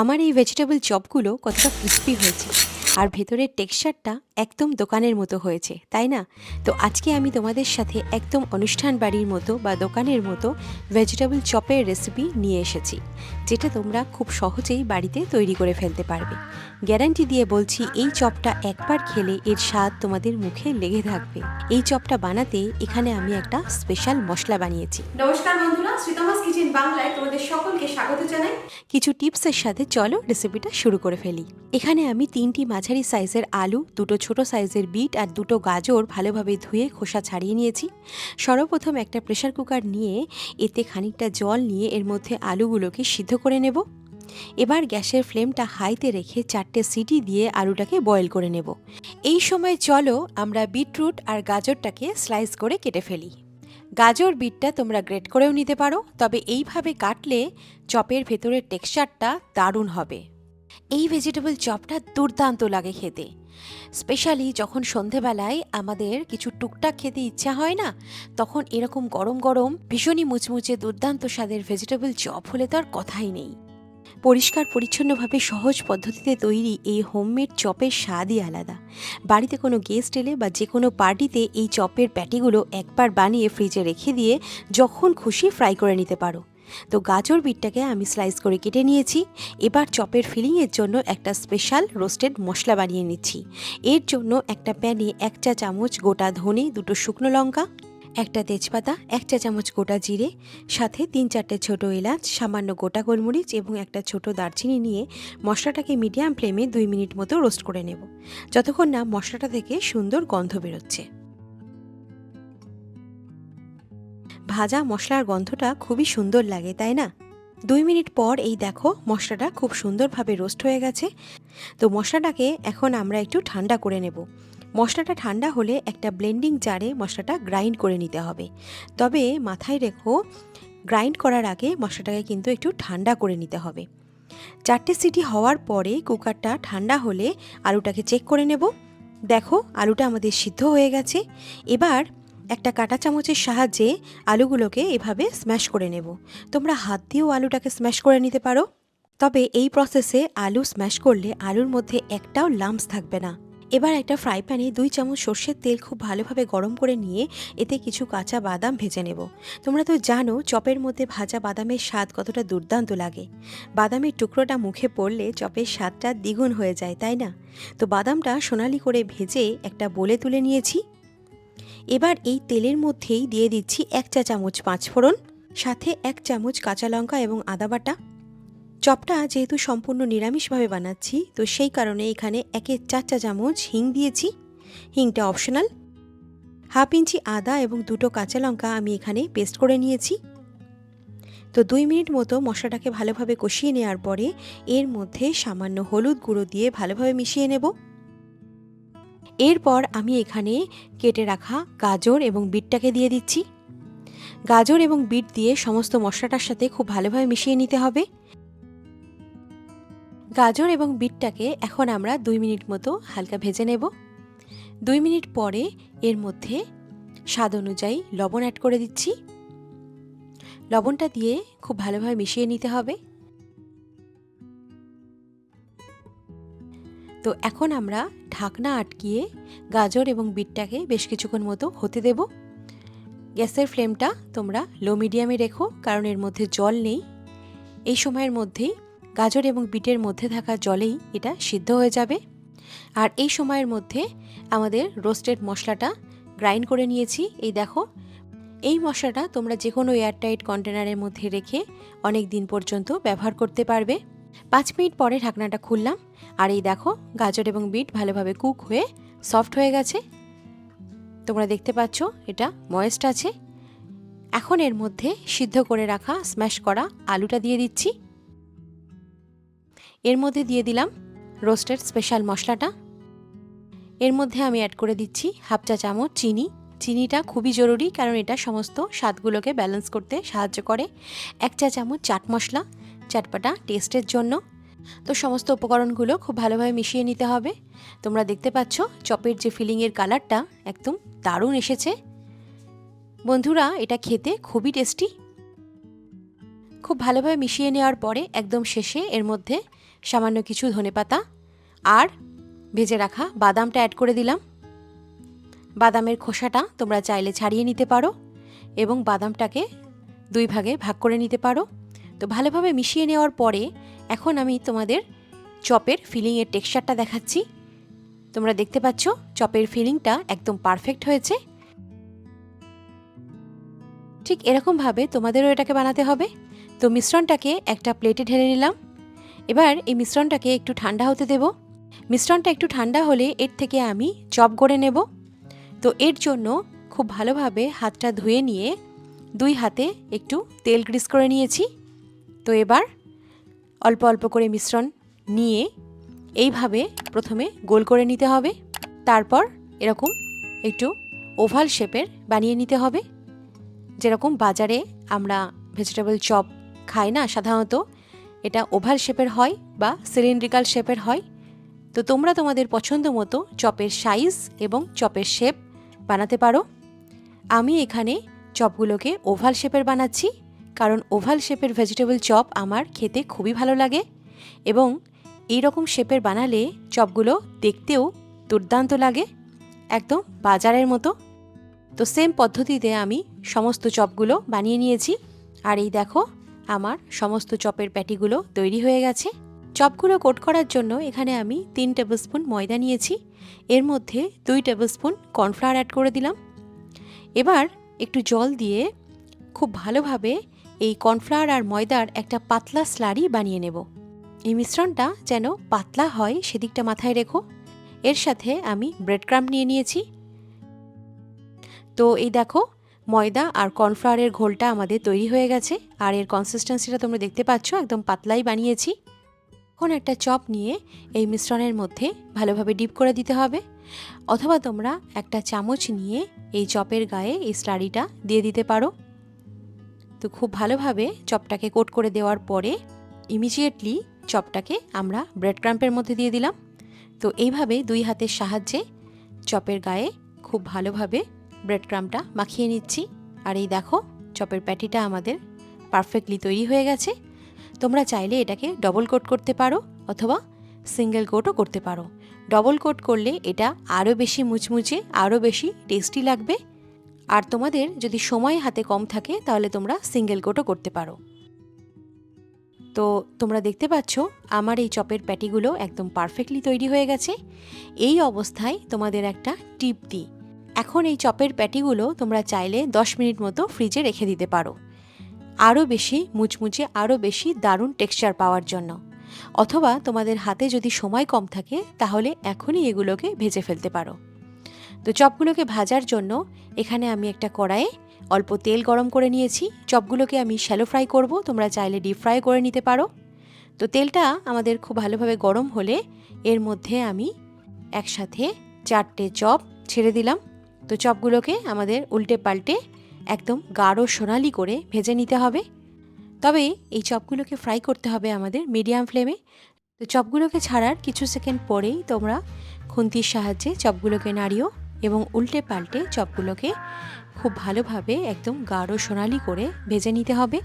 আমার এই ভেজিটেবল চপগুলো কতটা ক্রিস্পি হয়েছে। আর ভেতরের টেক্সচারটা একদম দোকানের মতো হয়েছে, তাই না? তো আজকে আমি তোমাদের সাথে একদম অনুষ্ঠান বাড়ির মতো বা দোকানের মতো ভেজিটেবল চপের রেসিপি নিয়ে এসেছি। যেটা তোমরা খুব সহজেই বাড়িতে তৈরি করে ফেলতে পারবে। গ্যারান্টি দিয়ে বলছি এই চপটা একবার খেলে এর স্বাদ তোমাদের মুখে লেগে থাকবে। এই চপটা বানাতে এখানে আমি একটা স্পেশাল মশলা বানিয়েছি। নমস্কার বন্ধুরা শ্রীতমাস কিচেন বাংলায় তোমাদের সকলকে স্বাগত জানাই। কিছু টিপসের সাথে চলো রেসিপিটা শুরু করে ফেলি। এখানে আমি তিনটি মাঝারি সাইজের আলু দুটো ছোট সাইজের বিট আর দুটো গাজর ভালোভাবে ধুয়ে খোসা ছাড়িয়ে নিয়েছি। সর্বপ্রথম একটা প্রেশার কুকার নিয়ে এতে খানিকটা জল নিয়ে এর মধ্যে আলুগুলোকে সিদ্ধ করে নেব। এবার গ্যাসের ফ্লেমটা হাইতে রেখে চারটে সিটি দিয়ে আলুটাকে বয়েল করে নেব। এই সময় চলো আমরা বিটরুট আর গাজরটাকে স্লাইস করে কেটে ফেলি। গাজর বিটটা তোমরা গ্রেট করেও নিতে পারো, তবে এইভাবে কাটলে চপের ভেতরের টেক্সচারটা দারুণ হবে। এই ভেজিটেবল চপটা দুর্দান্ত লাগে খেতে। স্পেশালি যখন সন্ধেবেলায় আমাদের কিছু টুকটাক খেতে ইচ্ছা হয় না, তখন এরকম গরম গরম, ভীষণই মুচমুচে দুর্দান্ত স্বাদের ভেজিটেবল চপ হলে তো আর কথাই নেই। পরিষ্কার পরিচ্ছন্নভাবে সহজ পদ্ধতিতে তৈরি এই হোমমেড চপের স্বাদই আলাদা। বাড়িতে কোনো গেস্ট এলে বা যে কোনো পার্টিতে এই চপের প্যাটিগুলো একবার বানিয়ে ফ্রিজে রেখে দিয়ে যখন খুশি ফ্রাই করে নিতে পারো। তো গাজর বিটটাকে আমি স্লাইস করে কেটে নিয়েছি। এবার চপের ফিলিংয়ের জন্য একটা স্পেশাল রোস্টেড মশলা বানিয়ে নিচ্ছি। এর জন্য একটা প্যানে এক চা চামচ গোটা ধনে, দুটো শুকনো লঙ্কা, একটা তেজপাতা, এক চা চামচ গোটা জিরে, সাথে তিন চারটে ছোট এলাচ, সামান্য গোটা গোলমরিচ এবং একটা ছোট দারচিনি নিয়ে মশলাটাকে মিডিয়াম ফ্লেমে দুই মিনিট মতো রোস্ট করে নেব। যতক্ষণ না মশলাটা থেকে সুন্দর গন্ধ বেরোচ্ছে। ভাজা মশলার গন্ধটা খুবই সুন্দর লাগে, তাই না? দুই মিনিট পর এই দেখো, মশলাটা খুব সুন্দরভাবে রোস্ট হয়ে গেছে। তো মশলাটাকে এখন আমরা একটু ঠান্ডা করে নেব। মশলাটা ঠান্ডা হলে একটা ব্লেন্ডিং জারে মশলাটা গ্রাইন্ড করে নিতে হবে। তবে মাথায় রেখো, গ্রাইন্ড করার আগে মশলাটাকে কিন্তু একটু ঠান্ডা করে নিতে হবে। চারটে সিটি হওয়ার পরে কুকারটা ঠান্ডা হলে আলুটাকে চেক করে নেব। দেখো, আলুটা আমাদের সিদ্ধ হয়ে গেছে। এবার একটা কাঁটা চামচের সাহায্যে আলুগুলোকে এভাবে স্ম্যাশ করে নেব। তোমরা হাত দিয়েও আলুটাকে স্ম্যাশ করে নিতে পারো। তবে এই প্রসেসে আলু স্ম্যাশ করলে আলুর মধ্যে একটাও লাম্পস থাকবে না। এবার একটা ফ্রাই প্যানে দুই চামচ সর্ষের তেল খুব ভালোভাবে গরম করে নিয়ে এতে কিছু কাঁচা বাদাম ভেজে নেব। তোমরা তো জানো চপের মধ্যে ভাজা বাদামের স্বাদ কতটা দুর্দান্ত লাগে। বাদামের টুকরোটা মুখে পড়লে চপের স্বাদটা দ্বিগুণ হয়ে যায়, তাই না? তো বাদামটা সোনালি করে ভেজে একটা বলে তুলে নিয়েছি। এবার এই তেলের মধ্যেই দিয়ে দিচ্ছি এক চা চামচ পাঁচফোড়ন সাথে এক চামচ কাঁচা লঙ্কা এবং আদা বাটা। চপটা যেহেতু সম্পূর্ণ নিরামিষভাবে বানাচ্ছি, তো সেই কারণে এখানে একের চার চা চামচ হিং দিয়েছি। হিংটা অপশনাল। হাফ ইঞ্চি আদা এবং দুটো কাঁচা লঙ্কা আমি এখানে পেস্ট করে নিয়েছি। তো দুই মিনিট মতো মশলাটাকে ভালোভাবে কষিয়ে নেওয়ার পরে এর মধ্যে সামান্য হলুদ গুঁড়ো দিয়ে ভালোভাবে মিশিয়ে নেব। এরপর আমি এখানে কেটে রাখা গাজর এবং বিটটাকে দিয়ে দিচ্ছি। গাজর এবং বিট দিয়ে সমস্ত মশলাটার সাথে খুব ভালোভাবে মিশিয়ে নিতে হবে। গাজর এবং বিটটাকে এখন আমরা দুই মিনিট মতো হালকা ভেজে নেব। দুই মিনিট পরে এর মধ্যে স্বাদ অনুযায়ী লবণ অ্যাড করে দিচ্ছি। লবণটা দিয়ে খুব ভালোভাবে মিশিয়ে নিতে হবে। তো এখন আমরা ঢাকনা আটকিয়ে গাজর এবং বিটটাকে বেশ কিছুক্ষণ মতো হতে দেব। গ্যাসের ফ্লেমটা তোমরা লো মিডিয়ামে রেখো, কারণ এর মধ্যে জল নেই। এই সময়ের মধ্যেই গাজর এবং বিটের মধ্যে থাকা জলেই এটা সিদ্ধ হয়ে যাবে। আর এই সময়ের মধ্যে আমাদের রোস্টেড মশলাটা গ্রাইন্ড করে নিয়েছি। এই দেখো, এই মশলাটা তোমরা যে কোনো এয়ারটাইট কন্টেনারের মধ্যে রেখে অনেক দিন পর্যন্ত ব্যবহার করতে পারবে। পাঁচ মিনিট পরে ঢাকনাটা খুললাম, আর এই দেখো গাজর এবং বিট ভালোভাবে কুক হয়ে সফট হয়ে গেছে। তোমরা দেখতে পাচ্ছ এটা ময়েস্ট আছে। এখন এর মধ্যে সিদ্ধ করে রাখা স্ম্যাশ করা আলুটা দিয়ে দিচ্ছি। এর মধ্যে দিয়ে দিলাম রোস্টেড স্পেশাল মশলাটা। এর মধ্যে আমি অ্যাড করে দিচ্ছি হাফ চা চামচ চিনি। চিনিটা খুবই জরুরি, কারণ এটা সমস্ত স্বাদগুলোকে ব্যালেন্স করতে সাহায্য করে। এক চা চামচ চাট মশলা চাটপাটা টেস্টের জন্য। তো সমস্ত উপকরণগুলো খুব ভালোভাবে মিশিয়ে নিতে হবে। তোমরা দেখতে পাচ্ছ চপের যে ফিলিংয়ের কালারটা একদম দারুণ এসেছে। বন্ধুরা, এটা খেতে খুবই টেস্টি। খুব ভালোভাবে মিশিয়ে নেওয়ার পরে একদম শেষে এর মধ্যে সামান্য কিছু ধনেপাতা আর ভেজে রাখা বাদামটা অ্যাড করে দিলাম। বাদামের খোসাটা তোমরা চাইলে ছাড়িয়ে নিতে পারো এবং বাদামটাকে দুই ভাগে ভাগ করে নিতে পারো। তো ভালোভাবে মিশিয়ে নেওয়ার পরে এখন আমি তোমাদের চপের ফিলিংয়ের টেক্সচারটা দেখাচ্ছি। তোমরা দেখতে পাচ্ছ, চপের ফিলিংটা একদম পারফেক্ট হয়েছে। ঠিক এরকমভাবে তোমাদেরও এটাকে বানাতে হবে। তো মিশ্রণটাকে একটা প্লেটে ঢেলে নিলাম। এবার এই মিশ্রণটাকে একটু ঠান্ডা হতে দেব। মিশ্রণটা একটু ঠান্ডা হলে এর থেকে আমি চপ গড়ে নেব। তো এর জন্য খুব ভালোভাবে হাতটা ধুয়ে নিয়ে দুই হাতে একটু তেল গ্রিস করে নিয়েছি। তো এবার অল্প অল্প করে মিশ্রণ নিয়ে এইভাবে প্রথমে গোল করে নিতে হবে। তারপর এরকম একটু ওভাল শেপের বানিয়ে নিতে হবে। যেরকম বাজারে আমরা ভেজিটেবল চপ খাই না, সাধারণত এটা ওভাল শেপের হয় বা সিলিন্ড্রিক্যাল শেপের হয়। তো তোমরা তোমাদের পছন্দ মতো চপের সাইজ এবং চপের শেপ বানাতে পারো। আমি এখানে চপগুলোকে ওভাল শেপের বানাচ্ছি। কারণ ওভাল শেপের ভেজিটেবল চপ আমার খেতে খুবই ভালো লাগে এবং এই রকম শেপের বানালে চপগুলো দেখতেও দুর্দান্ত লাগে, একদম বাজারের মতো। তো সেম পদ্ধতিতে আমি সমস্ত চপগুলো বানিয়ে নিয়েছি। আর এই দেখো, আমার সমস্ত চপের প্যাটিগুলো তৈরি হয়ে গেছে। চপগুলো কোট করার জন্য এখানে আমি তিন টেবিলস্পুন ময়দা নিয়েছি। এর মধ্যে দুই টেবিলস্পুন কর্নফ্লাওয়ার অ্যাড করে দিলাম। এবার একটু জল দিয়ে খুব ভালোভাবে এই কর্নফ্লাওয়ার আর ময়দার একটা পাতলা স্লারি বানিয়ে নেব। এই মিশ্রণটা যেন পাতলা হয়, সেদিকটা মাথায় রেখো। এর সাথে আমি ব্রেড ক্রাম্প নিয়ে নিয়েছি। তো এই দেখো, ময়দা আর কর্নফ্লাওয়ারের ঘোলটা আমাদের তৈরি হয়ে গেছে, আর এর কনসিস্টেন্সিটা তোমরা দেখতে পাচ্ছ, একদম পাতলাই বানিয়েছি। এখন একটা চপ নিয়ে এই মিশ্রণের মধ্যে ভালোভাবে ডিপ করে দিতে হবে, অথবা তোমরা একটা চামচ নিয়ে এই চপের গায়ে এই স্লারিটা দিয়ে দিতে পারো। তো খুব ভালোভাবে চপটাকে কোট করে দেওয়ার পরে ইমিডিয়েটলি চপটাকে আমরা ব্রেড ক্রাম্পের মধ্যে দিয়ে দিলাম। তো এইভাবে দুই হাতের সাহায্যে চপের গায়ে খুব ভালোভাবে ব্রেড ক্রামটা মাখিয়ে নিচ্ছি। আর এই দেখো, চপের প্যাটিটা আমাদের পারফেক্টলি তৈরি হয়ে গেছে। তোমরা চাইলে এটাকে ডবল কোট করতে পারো অথবা সিঙ্গেল কোটও করতে পারো। ডবল কোট করলে এটা আরও বেশি মুচমুচে, আরও বেশি টেস্টি লাগবে। আর তোমাদের যদি সময় হাতে কম থাকে, তাহলে তোমরা সিঙ্গেল কোটও করতে পারো। তো তোমরা দেখতে পাচ্ছ, আমার এই চপের প্যাটিগুলো একদম পারফেক্টলি তৈরি হয়ে গেছে। এই অবস্থায় তোমাদের একটা টিপ দিই। এখন এই চপের প্যাটিগুলো তোমরা চাইলে 10 মিনিট মতো ফ্রিজে রেখে দিতে পারো। আরও বেশি, মুচমুচে আরও বেশি দারুণ টেক্সচার পাওয়ার জন্য। অথবা তোমাদের হাতে যদি সময় কম থাকে, তাহলে এখনই এগুলোকে ভেজে ফেলতে পারো। তো চপগুলোকে ভাজার জন্য এখানে আমি একটা কড়াইয়ে অল্প তেল গরম করে নিয়েছি। চপগুলোকে আমি শ্যালো ফ্রাই করব, তোমরা চাইলে ডিপ ফ্রাই করে নিতে পারো। তো তেলটা আমাদের খুব ভালোভাবে গরম হলে এর মধ্যে আমি একসাথে চারটে চপ ছেড়ে দিলাম। তো চপগুলোকে আমাদের উল্টে পাল্টে একদম গাঢ় সোনালি করে ভেজে নিতে হবে। তবে এই চপগুলোকে ফ্রাই করতে হবে আমাদের মিডিয়াম ফ্লেমে তো চপগুলোকে ছাড়ার কিছু সেকেন্ড পরেই তোমরা খুন্তির সাহায্যে চপগুলোকে নাড়িও। এবং উল্টে পাল্টে চপগুলোকে খুব ভালোভাবে একদম গাঢ় সোনালি করে ভেজে নিতে হবে।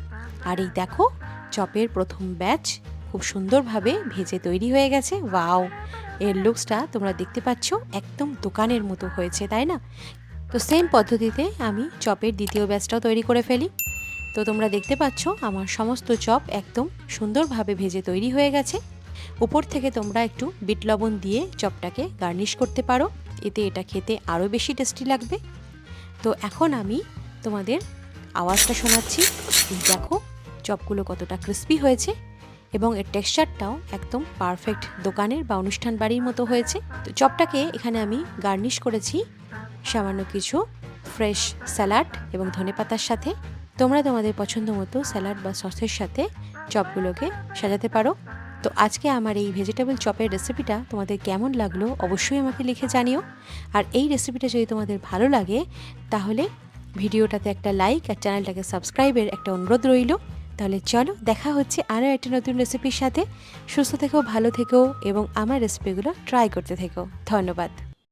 আর এই দেখো, চপের প্রথম ব্যাচ খুব সুন্দরভাবে ভেজে তৈরি হয়ে গেছে। ওয়াও! এর লুকসটা তোমরা দেখতে পাচ্ছ, একদম দোকানের মতো হয়েছে, তাই না? তো সেম পদ্ধতিতে আমি চপের দ্বিতীয় ব্যাচটাও তৈরি করে ফেলি। তো তোমরা দেখতে পাচ্ছ, আমার সমস্ত চপ একদম সুন্দরভাবে ভেজে তৈরি হয়ে গেছে। উপর থেকে তোমরা একটু বিট লবণ দিয়ে চপটাকে গার্নিশ করতে পারো। এতে এটা খেতে আরও বেশি টেস্টি লাগবে। তো এখন আমি তোমাদের আওয়াজটা শোনাচ্ছি। দেখো, চপগুলো কতটা ক্রিস্পি হয়েছে এবং এর টেক্সচারটাও একদম পারফেক্ট দোকানের বা অনুষ্ঠান বাড়ির মতো হয়েছে। তো চপটাকে এখানে আমি গার্নিশ করেছি সামান্য কিছু ফ্রেশ স্যালাড এবং ধনেপাতার সাথে। তোমরা তোমাদের পছন্দ মতো স্যালাড বা সসের সাথে চপগুলোকে সাজাতে পারো। তো আজকে আমার এই ভেজিটেবল চপের রেসিপিটা তোমাদের কেমন লাগল অবশ্যই আমাকে লিখে জানিও। আর এই রেসিপিটা যদি তোমাদের ভালো লাগে, তাহলে ভিডিওটাতে একটা লাইক আর চ্যানেলটাকে সাবস্ক্রাইবের একটা অনুরোধ রইল। তাহলে চলো দেখা হচ্ছে আরও একটা নতুন রেসিপির সাথে। সুস্থ থেকেও ভালো থেকেও এবং আমার রেসিপিগুলো ট্রাই করতে থেকো। ধন্যবাদ।